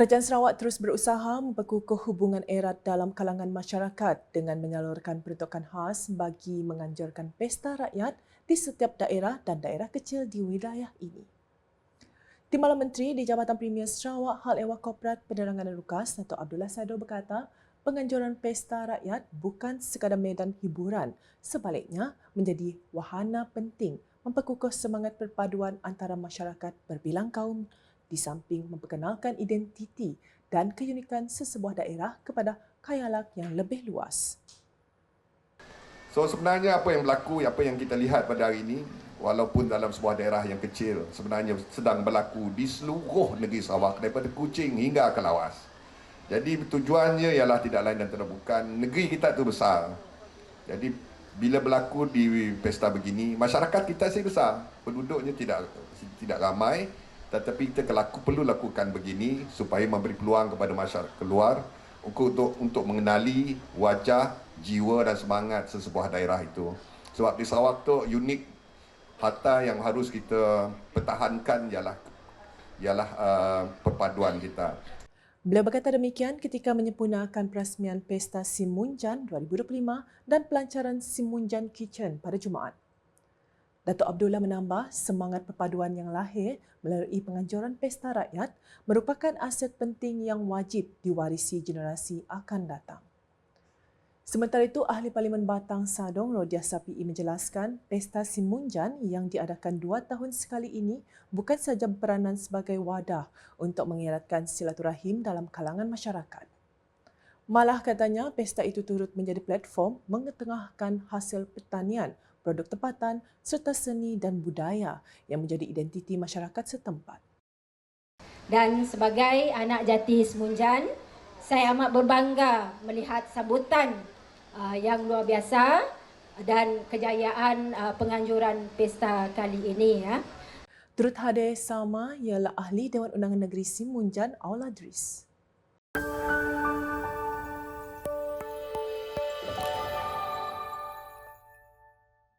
Kerajaan Sarawak terus berusaha memperkukuh hubungan erat dalam kalangan masyarakat dengan menyalurkan peruntukan khas bagi menganjurkan pesta rakyat di setiap daerah dan daerah kecil di wilayah ini. Timbalan Menteri di Jabatan Premier Sarawak Hal Ehwal Korporat Penerangan dan Lukas, Dato' Abdullah Sado berkata, penganjuran pesta rakyat bukan sekadar medan hiburan, sebaliknya menjadi wahana penting memperkukuh semangat perpaduan antara masyarakat berbilang kaum di samping memperkenalkan identiti dan keunikan sesebuah daerah kepada khayalak yang lebih luas. So sebenarnya apa yang berlaku, apa yang kita lihat pada hari ini, walaupun dalam sebuah daerah yang kecil, sebenarnya sedang berlaku di seluruh negeri Sarawak daripada Kuching hingga ke Lawas. Jadi tujuannya ialah tidak lain dan tidak bukan negeri kita itu besar. Jadi bila berlaku di pesta begini, masyarakat kita sih besar, penduduknya tidak tidak ramai, tetapi kita laku, perlu lakukan begini supaya memberi peluang kepada masyarakat keluar untuk untuk mengenali wajah, jiwa dan semangat sesebuah daerah itu. Sebab di Sarawak tu unik harta yang harus kita pertahankan ialah ialah uh, perpaduan kita. Beliau berkata demikian ketika menyempurnakan perasmian Pesta Simunjan 2025 dan pelancaran Simunjan Kitchen pada Jumaat. Datuk Abdullah menambah semangat perpaduan yang lahir melalui penganjuran pesta rakyat merupakan aset penting yang wajib diwarisi generasi akan datang. Sementara itu, Ahli Parlimen Batang Sadong Rodia Sapi menjelaskan pesta Simunjan yang diadakan dua tahun sekali ini bukan sahaja peranan sebagai wadah untuk mengeratkan silaturahim dalam kalangan masyarakat. Malah katanya pesta itu turut menjadi platform mengetengahkan hasil pertanian produk tempatan serta seni dan budaya yang menjadi identiti masyarakat setempat. Dan sebagai anak jati Semunjan, saya amat berbangga melihat sambutan uh, yang luar biasa dan kejayaan uh, penganjuran pesta kali ini ya. Turut hadir sama ialah ahli Dewan Undangan Negeri Simunjan Aula Dris.